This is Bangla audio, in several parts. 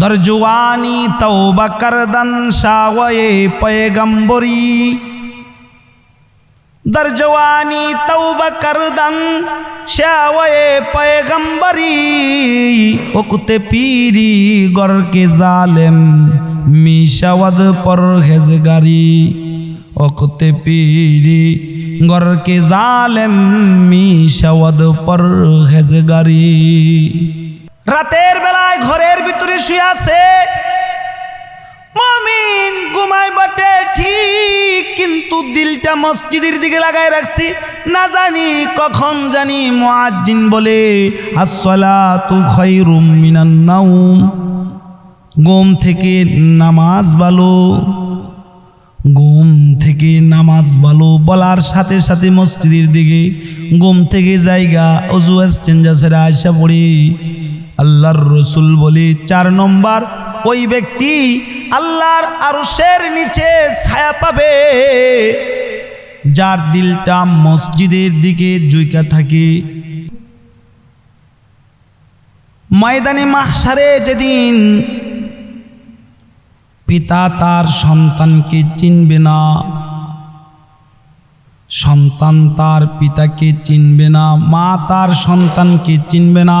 দরজওয়ানি তওবা করদন শাওয়ে পয়গম্বরি। দরজওয়ানি তওবা করদন শাওয়ে পয়গম্বরি। ওকুতে পীরি গর কে জালেম, মিশাওয়াদ পরহেজগারি। ওকুতে পীরি গর কে জালেম, মিশাওয়াদ পরহেজগারি। রাতের বেলায় ঘরের ভিতরে শুয়ে আছে। মমিন ঘুমাই বটে, ঠিক কিন্তু দিলটা মসজিদের দিকে লাগাই রাখছি। না জানি কখন জানি মুয়াজ্জিন বলে, আসসালাতু খায়রুম মিনান নাউম ঘুম থেকে নামাজ ভালো, ঘুম থেকে নামাজ ভালো বলার সাথে সাথে মসজিদের দিকে ঘুম থেকে জায়গা, অজু এক্সচেঞ্জাসের আয়সা পড়ে। আল্লাহর রসুল বলে চার নম্বর, ওই ব্যক্তি আল্লাহর আরশের নিচে ছায়া পাবে, যার দিলটা মসজিদের দিকে জুইকা থাকে। ময়দানে মাহসারে যেদিন পিতা তার সন্তানকে চিনবে না, সন্তান তার পিতাকে চিনবে না, মা তার সন্তানকে চিনবে না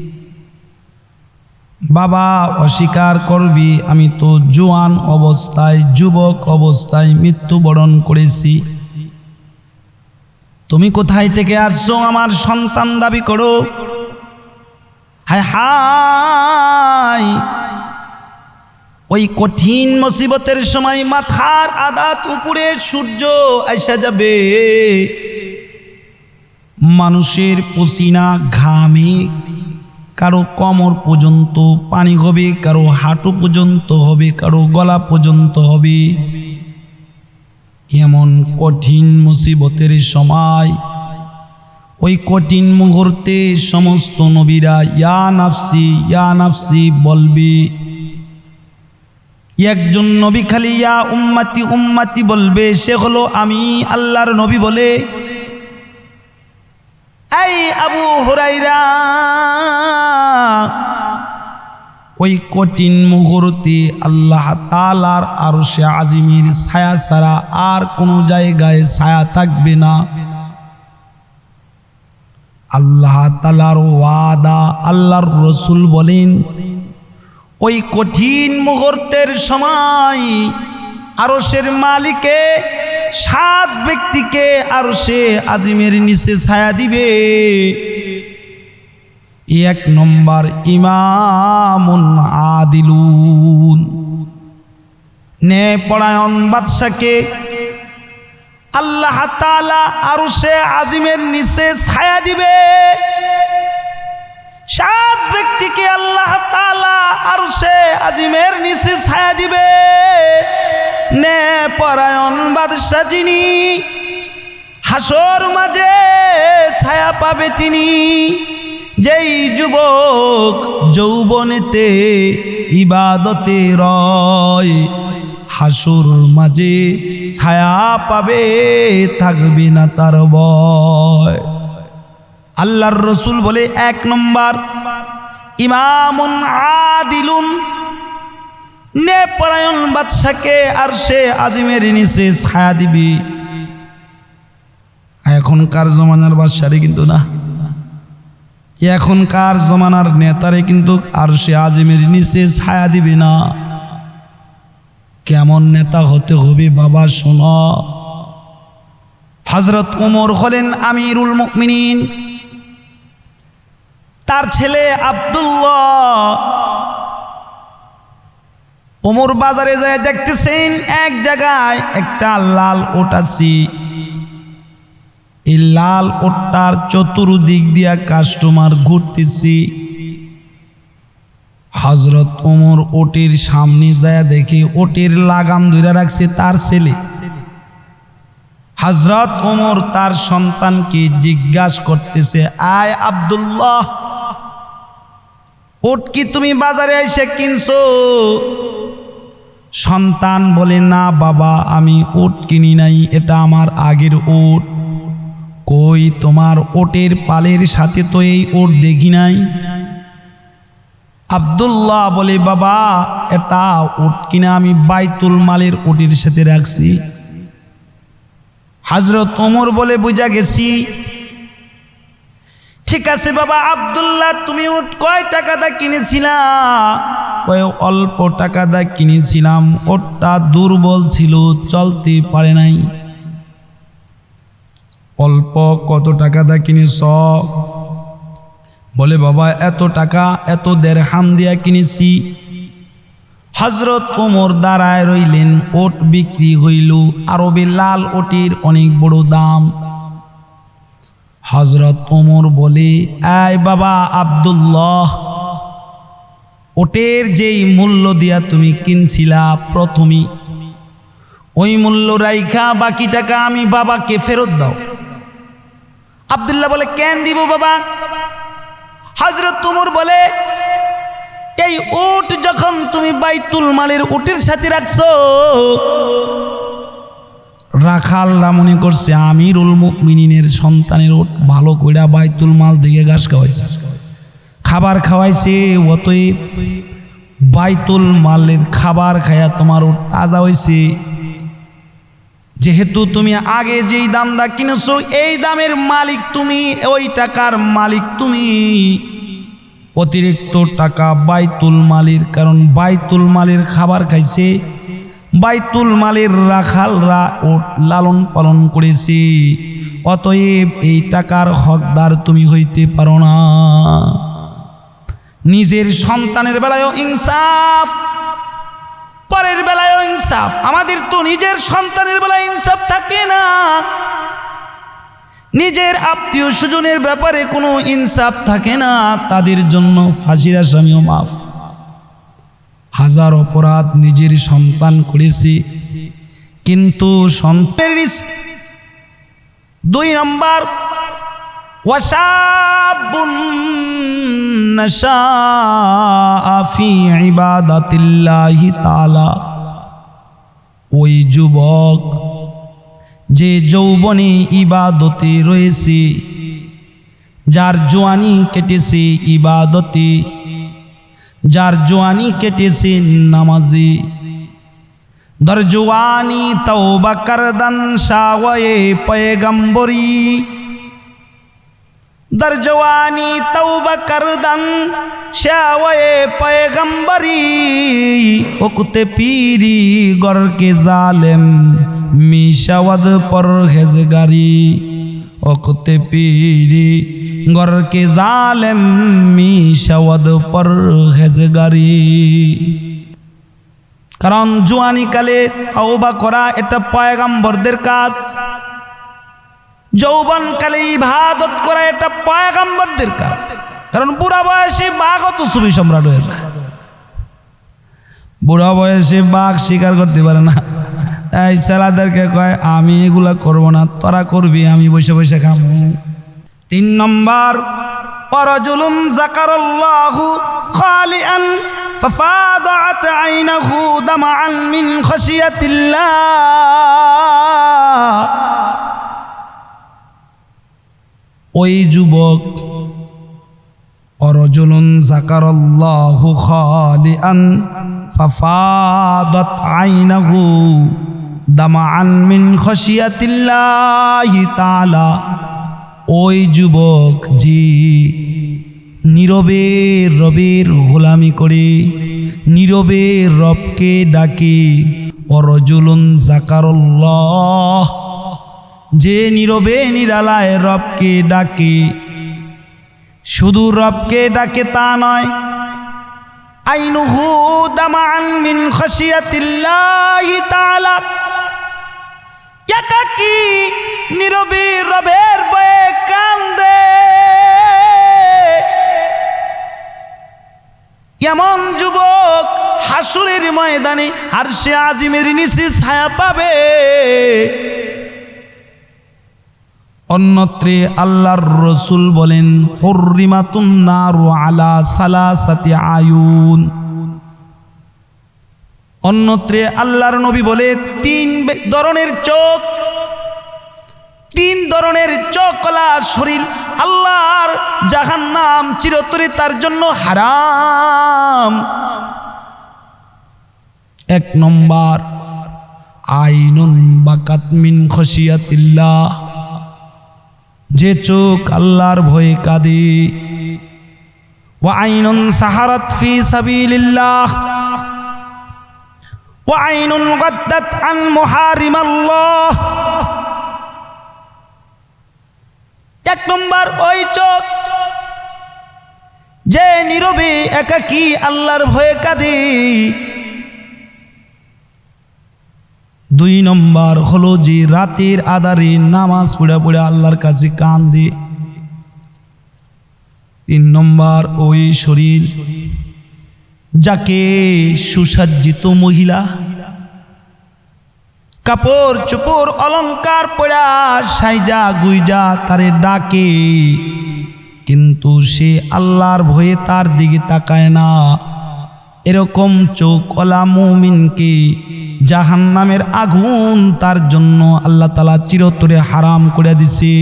বাবা অস্বীকার করবি, আমি তো জোয়ান অবস্থায়, যুবক অবস্থায় মৃত্যুবরণ করেছি। তুমি কোথায় থেকে আসছো আমার সন্তান দাবি করো? হায় হায়! ওই কঠিন মুসিবতের সময় মাথার আদাত উপরে সূর্য আইসা যাবে। মানুষের পসিনা ঘামে কারও কমর পর্যন্ত পানি হবে, কারও হাঁটু পর্যন্ত হবে, কারও গলা পর্যন্ত হবে। এমন কঠিন মুসিবতের সময়, ওই কঠিন মুহূর্তে সমস্ত নবীরা, ইয়া নাফসি ইয়া নাফসি বলবি। একজন নবী খালি, ইয়া উম্মাতি উম্মাতি বলবে। সে হলো আমি, আল্লাহর নবী বলে। এই আবু হুরাইরা ওই কঠিন মুহূর্তে আল্লাহ তালার আর সে আজিমের ছায়া ছাড়া আর কোনো জায়গায় ছায়া থাকবে না। আল্লাহ তালার ওয়াদা আল্লাহর রসুল বলেন, ওই কঠিন মুহূর্তের সময় আরসের মালিকে সাত ব্যক্তিকে আরও সে আজিমের নিচে ছায়া দিবে। এক নম্বর ইমামুন আদিলুন। নে পরায়ণ বাদশাকে আল্লাহ তালা আরও সে আজিমের নিচে ছায়া দিবে। সাত ব্যক্তিকে আল্লাহ তালা আর সে আজিমের নিচে ছায়া দিবে। নে পরায়ণ বাদশাহ যিনি হাসর মাঝে ছায়া পাবে তিনি। যেই যুবক যৌবনেতে ইবাদতে রয়, হাসুর মাঝে ছায়া পাবে, থাকবে না তার বয় আল্লাহর রসুল বলে এক নম্বর, ইমামুন আদিলুন নে পরায়ণ বাদশাকে আর সে আজিমের নিচে ছায়া দিবি। এখনকার জমানার বাদশারে কিন্তু না। এখনকার জমানার নেতারে কিন্তু আর সে আজিমের নিচে ছায়া দিবে না। কেমন নেতা হতে হবে বাবা, শোনো। হজরত উমর হলেন আমিরুল মুকমিনিন তার ছেলে আবদুল্লাহ। ওমর বাজারে যায় দেখতেছেন এক জায়গায় একটা লাল ওট আছি এই লাল ওটটার চতুর্দিক দিয়া কাস্টমার ঘুরতেছি। হজরত ওমর ওটির সামনে যায় দেখে ওটির লাগাম ধরে রাখছে তার ছেলে। হজরত ওমর তার সন্তানকে জিজ্ঞাসা করতেছে, আয় আব্দুল্লাহ, ওট কি তুমি বাজারে এসে কিনছো? সন্তান বলে, না বাবা, আমি ওট কিনি নাই, এটা আমার আগের ওট। কই তোমার ওটের পালের সাথে তো এই ওট দেখি নাই? আব্দুল্লাহ বলে, বাবা, এটা ওট কিনা আমি বাইতুল মালের ওটের সাথে রাখছি। হাজরত ওমর বলে, বুঝা গেছি। ঠিক আছে, বাবা, আব্দুল্লাহ, তুমি উট কয় টাকা দা কিনেছিলা? কয়, অল্প টাকা দা কিনেছিলাম। ওটা দুর্বল ছিল, চলতে পারে নাই। অল্প কত টাকা দা কিনেছ বলে, বাবা, এত টাকা, এত দেড় হাম দিয়া কিনেছি। হজরত ওমর দাঁড়ায় রইলেন, ওট বিক্রি হইল, আরবে লাল ওটির অনেক বড় দাম। হজরত ওমর বলে, আয় বাবা আব্দুল্লাহ, ওটের যেই মূল্য দিয়া তুমি কিনছিলা প্রথমই ওই মূল্য রাইখা বাকি টাকা আমি বাবাকে ফেরত দাও। আব্দুল্লাহ বলে, কেন দিব বাবা? হজরত তুমুর বলে, এই উট যখন তুমি বাইতুল মালের উটের সাথে রাখছো রাখালরা মনে করছে আমিরুল মুমিনিনের সন্তানের ওট ভালো কইরা বাইতুল মাল দিয়ে ঘাস খাওয়াইছে। খাবার খাওয়াইছে, অতএব বাইতুল মালের খাবার খায়া তোমার ওট তাজা হয়েছে যেহেতু তুমি আগে যেই দাম দা কিনেছো, এই দামের মালিক তুমি, ওই টাকার মালিক তুমি। অতিরিক্ত টাকা বাইতুল মালির, কারণ বাইতুল মালের খাবার খাইছে। বাইতুল মালের রাখালরা ও লালন পালন করেছে। অতএব এই টাকার হকদার তুমি হইতে পারো না। নিজের সন্তানের বেলায়ও ইনসাফ পরের বেলায়ও ইনসাফ। আমাদের তো নিজের সন্তানের বেলায় ইনসাফ থাকে না। নিজের আত্মীয় স্বজনের ব্যাপারে কোনো ইনসাফ থাকে না। তাদের জন্য ফাঁসির আসামিও মাফ। হাজার অপরাধ নিজের সন্তান করেছে। কিন্তু সন্তানের দুই নম্বর, ওয়াসাবুন নাশাআ ফি ইবাদাতিল্লাহি তাআলা। ওই যুবক, যে যৌবনে ইবাদতে রয়েছে, যার জোয়ানি কেটেছে ইবাদতে, যার জোয়ানি কেটেছে নামাজে। দর জোয়ানি তওবা করদান শাওয়ে পয়গম্বরী দর জওয়ানি তওবা করদান শাওয়ে পয়গম্বরী ওকুতে পীরি গর কে জালেম মিশাওয়াদ পরহেজগারি ওকুতে পীরি গর কে জালেম মিশাওয়াদ পরহেজগারি কারণ জোয়ানি কালে তওবা করা এটা পয়গাম্বরদের কাজ যৌবন কালে ইবাদত করা এটা পয়গাম্বরদের কাজ কারণ বুড়া বয়সে বাঘও তো সুবি সম্রাট হয়ে যায় বুড়া বয়সে বাঘ শিকার করতে পারে না তাই ছেলাদেরকে কয় আমি এগুলা করব না তোরা করবি আমি বসে বসে খাবো তিন নম্বর পরজুলুম জাকারাল্লাহু খালিআন ففاضعت عينه دمعا من خشية الله ওই যুবক, অরজুলুন জাকারাল্লাহু খালিআন, ফাফাদাত আইনাহু দামান মিন খসিয়াতিল্লাহি তাআলা। ওই যুবক যে নীরবে রবের গোলামি করে, নীরবে রবকে ডাকে, অরজুলুন জাকারুল্লাহ যে নীরবে নিরালায় রবকে ডাকে, শুধু রবকে ডাকে তা নয়, আইনুহু দামান মিন খসিয়াতিল্লাহি তাআলা। একাকি নীরবে রবের বয়ে কান্দে? এমন যুবক হাসুরের ময়দানে সে আজিমের নিচে ছায়া পাবে। অন্যত্রে আল্লাহর রসুল বলেন হরিমাতুন নারু আলা সালাসাতি আয়ুন। অন্যত্রে আল্লাহর নবী বলে, তিন ধরনের চোখ, তিন ধরনের চকলা শরীর আল্লাহর জাহান নাম চিরতরে তার জন্য হারাম। এক নম্বর, আইনুন বাকাত মিন খসিয়াতিল্লাহ যে চোখ আল্লাহর ভয়ে কাঁদে। ফি আন এক নম্বর, ওই চোখ যে নীরবে একাকী আল্লাহর ভয়ে কাঁদে। দুই নম্বর হলো যে রাতের আধারে নামাজ পড়ে পড়ে আল্লাহর কাছে কান্দে তিন নম্বর, ওই শরীর যাকে সুসজ্জিত মহিলা কাপড় চোপড় অলংকার পড়া সাইজা গুইজা তারে ডাকে, কিন্তু সে আল্লাহর ভয়ে তার দিকে তাকায় না। এরকম চোখ অলা মুমিনকে জাহান নামের আগুন তার জন্য আল্লাহ তালা চিরতরে হারাম করে দিছে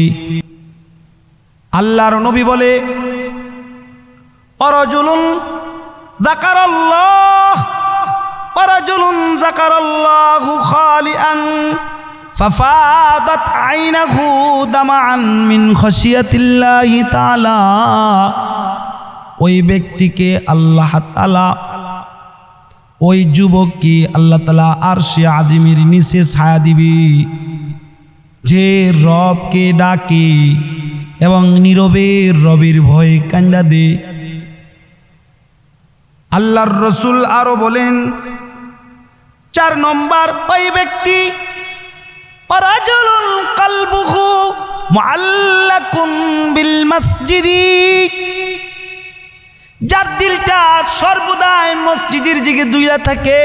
আল্লাহর নবী বলে অরজুলুন জাকারাল্লাহ অরজুলুন জাকারাল্লাহু খালিআন ففاضت عينه دمعا من خشية الله تعالى ওই ব্যক্তিকে আল্লাহ তালা ওই যুবককে আল্লাহ তালা আর সে আজিমের নিচে ছায়া দিবি? যে রবকে ডাকে এবং নীরবে রবির ভয়ে কান্দা দে। আল্লাহর রসুল আরও বলেন, চার নম্বর ওই ব্যক্তি কলবুহু মুআল্লাকুন বিল মসজিদি। যার দিলটা সর্বদাই মসজিদের দিকে দুইলা থাকে।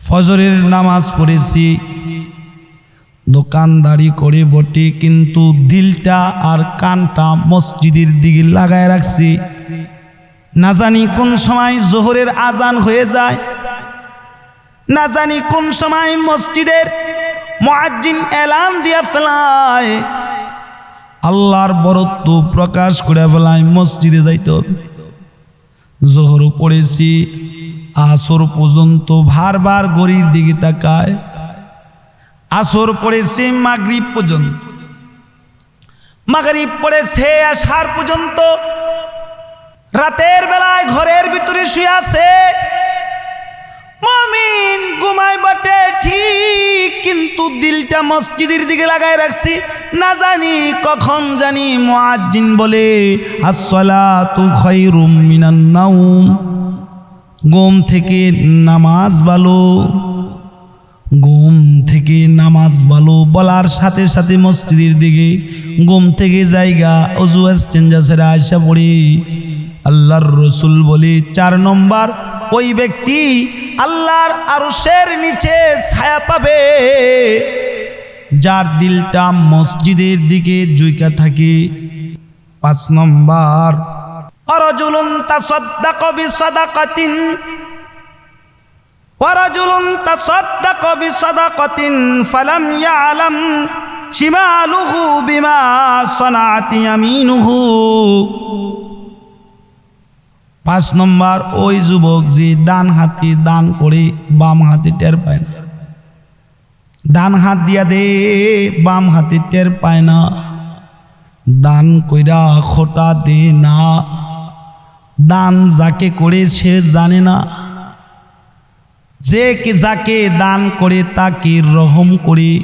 ফজরের নামাজ পড়েছি, দোকানদারি করে বটে, কিন্তু দিলটা আর কানটা মসজিদের দিকে লাগায় রাখছি। না জানি কোন সময় জোহরের আজান হয়ে যায়, না জানি কোন সময় মসজিদের মুয়াজ্জিন এলান দিয়া ফেলায়। আল্লাহর বরত্ব প্রকাশ করে ফেলায় মসজিদে যাইতে হবে। পড়েছি, আসর পর্যন্ত ভারবার গড়ির দিকে তাকায়। আসর পড়েছে, মাগরিব পর্যন্ত। মাগরিব পড়েছে, আসার পর্যন্ত। রাতের বেলায় ঘরের ভিতরে শুয়ে আছে। মমিন ঘুমাই বটে, ঠিক কিন্তু দিলটা মসজিদের দিকে লাগাই রাখছি। না জানি কখন জানি মুয়াজ্জিন বলে, আসসালাতু খায়রুম মিনান নাউম গোম থেকে নামাজ ভালো, ঘুম থেকে নামাজ ভালো বলার সাথে সাথে মসজিদের দিকে ঘুম থেকে জায়গা, অজু এক্সচেঞ্জাসের আয়সা পড়ি। আল্লাহর রসুল বলি, চার নম্বর, ওই ব্যক্তি আল্লাহর আরশের নিচে ছায়া পাবে যার দিলটা মসজিদের দিকে জুইকা থাকে পাঁচ নম্বর অরজুলুন তাসাদ্দাক বিসাদাকাতিন ورجل تصدق بصدقة فلم يعلم شماله بما صنعت يمينه পাঁচ নম্বর, ওই যুবক যে ডান হাতে দান করে বাম হাতে টের পায় না। ডান হাত দিয়া দে, বাম হাতে টের পায় না। দান কইরা খোটা দে না। দান যাকে করে সে জানে না। যে কে যাকে দান করে তাকে রহম করে।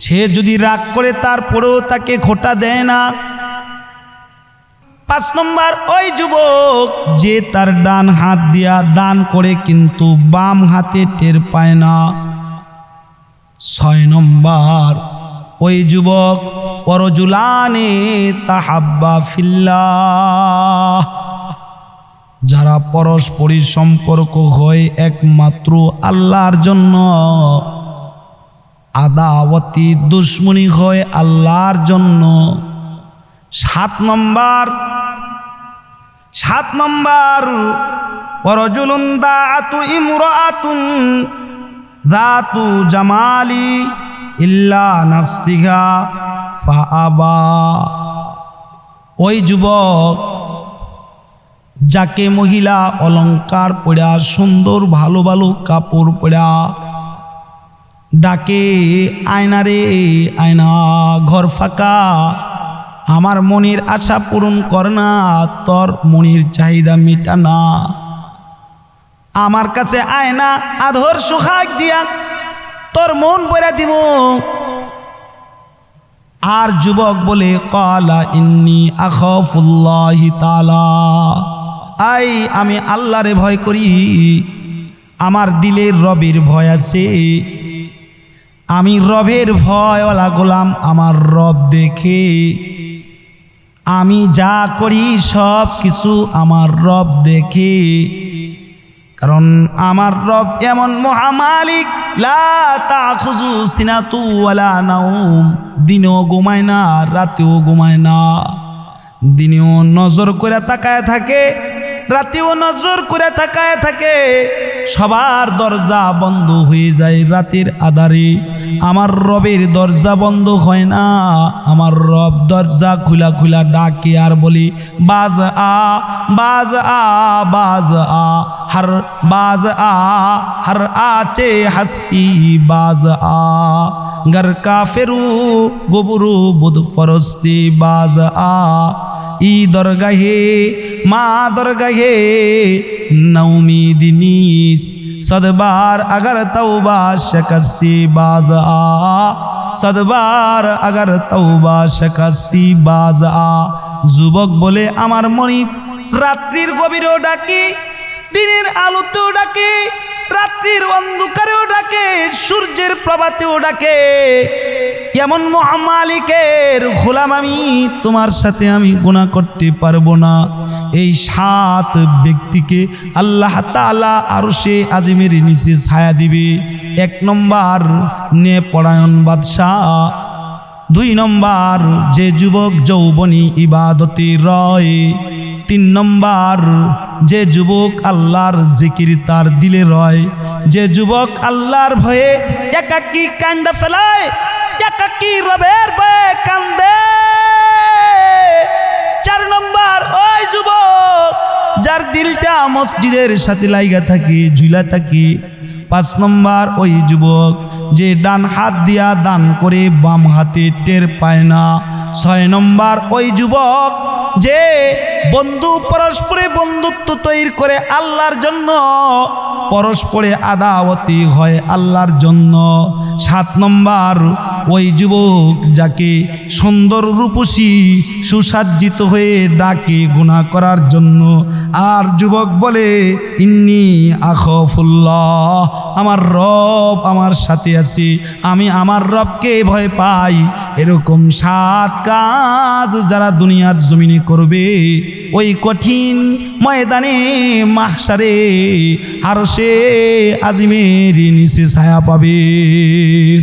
সে যদি রাগ করে তারপরেও তাকে খোটা দেয় না। পাঁচ নম্বর, ওই যুবক যে তার ডান হাত দিয়া দান করে কিন্তু বাম হাতে টের পায় না। ছয় নম্বর, ওই যুবক পরজুলানে তাহাব্বা ফিল্লাহ। যারা পরস্পরই সম্পর্ক হয় একমাত্র আল্লাহর জন্য। আদাওয়াতি দুশ্মনী হয় আল্লাহর জন্য। সাত নম্বর সাত নম্বর দাআতু ইমরাআতুন যাতু জামালি ইল্লা নাফসিহা ফাআবা। ওই যুবক যাকে মহিলা অলংকার পড়া, সুন্দর ভালো ভালো কাপড় পড়া, ডাকে আয়না রে আয়না, ঘর ফাঁকা আমার মনির আশা পূরণ কর না, তোর মনির চাহিদা মিটা না। আমার কাছে আয় না আধর সুহাগ দিয়া, তোর মন পড়া দিব। আর যুবক বলে, কলা ইন্নি আখফুল্লাহি তালা আই, আমি আল্লাহরে ভয় করি। আমার দিলের রবের ভয় আছে। আমি রবের ভয়ওয়ালা গোলাম, আমার রব দেখে। আমি যা করি সব কিছু আমার রব দেখি। কারণ আমার রব এমন মহামালিক। দিনেও ঘুমায় না, রাতেও ঘুমায় না। দিনেও নজর করে তাকায় থাকে। রাতেও নজর করে তাকায় থাকে, সবার দরজা বন্ধ হয়ে যায় রাতের আধারে। আমার রবের দরজা বন্ধ হয় না, আমার রব দরজা খোলা খোলা ডাকে আর বলি, বাজ আ বাজ আ বাজ আ, হর, বাজ আ, হর আচে হস্তি, বাজ আ। গর কাফেরু, গোবরু, বুধ ফরস্তি, বাজ আ। ই দরগাহে, মা দরগাহে নৌমি দিনিস। সদবার আগর তৌবা শকস্তি বাজ আ সদবার আগর তৌবা শকস্তি বাজ আ যুবক বলে, আমার মনি রাত্রির গভীরেও ডাকি, দিনের আলোতেও ডাকে, রাত্রির অন্ধকারেও ডাকে, সূর্যের প্রভাতেও ডাকে। এমন মহামালিকের গোলাম আমি, তোমার সাথে আমি গুণা করতে পারব না। এই সাত ব্যক্তিকে আল্লাহ তালা আরও সে আজিমের নিচে ছায়া দিবে। এক নম্বর নে পরায়ণ বাদশাহ, দুই নম্বর যে যুবক যৌবনী ইবাদতে রয়, তিন নম্বর যে যুবক আল্লাহর জিকির তার দিলে রয়, যে যুবক আল্লাহর ভয়ে একাকি কান্দা ফেলায় একাকি রবের ভয়ে কান্দে? চার নম্বর, ওই যুবক, যার দিলটা মসজিদের সাথে লাইগা থাকে, ঝুলা থাকে। পাঁচ নম্বর, ওই যুবক, যে ডান হাত দিয়া দান করে বাম হাতে টের পায় না। ছয় নম্বর, ওই যুবক, যে বন্ধু পরস্পরে বন্ধুত্ব তৈরি করে আল্লাহর জন্য পরস্পরে আদাওয়াতি হয় আল্লাহর জন্য। সাত নম্বর, ওই যুবক যাকে সুন্দর রূপসী, সুসাজ্জিত হয়ে ডাকে গুণা করার জন্য আর যুবক বলে, ইন্নি আখফুল্লাহ, আমার রব আমার সাথে আছে। আমি আমার রবকে ভয় পাই। এরকম সাত কাজ যারা দুনিয়ার জমিনে করবে, ওই কঠিন ময়দানে মাহসারে আর সে আজিমের নিচে ছায়া পাবে।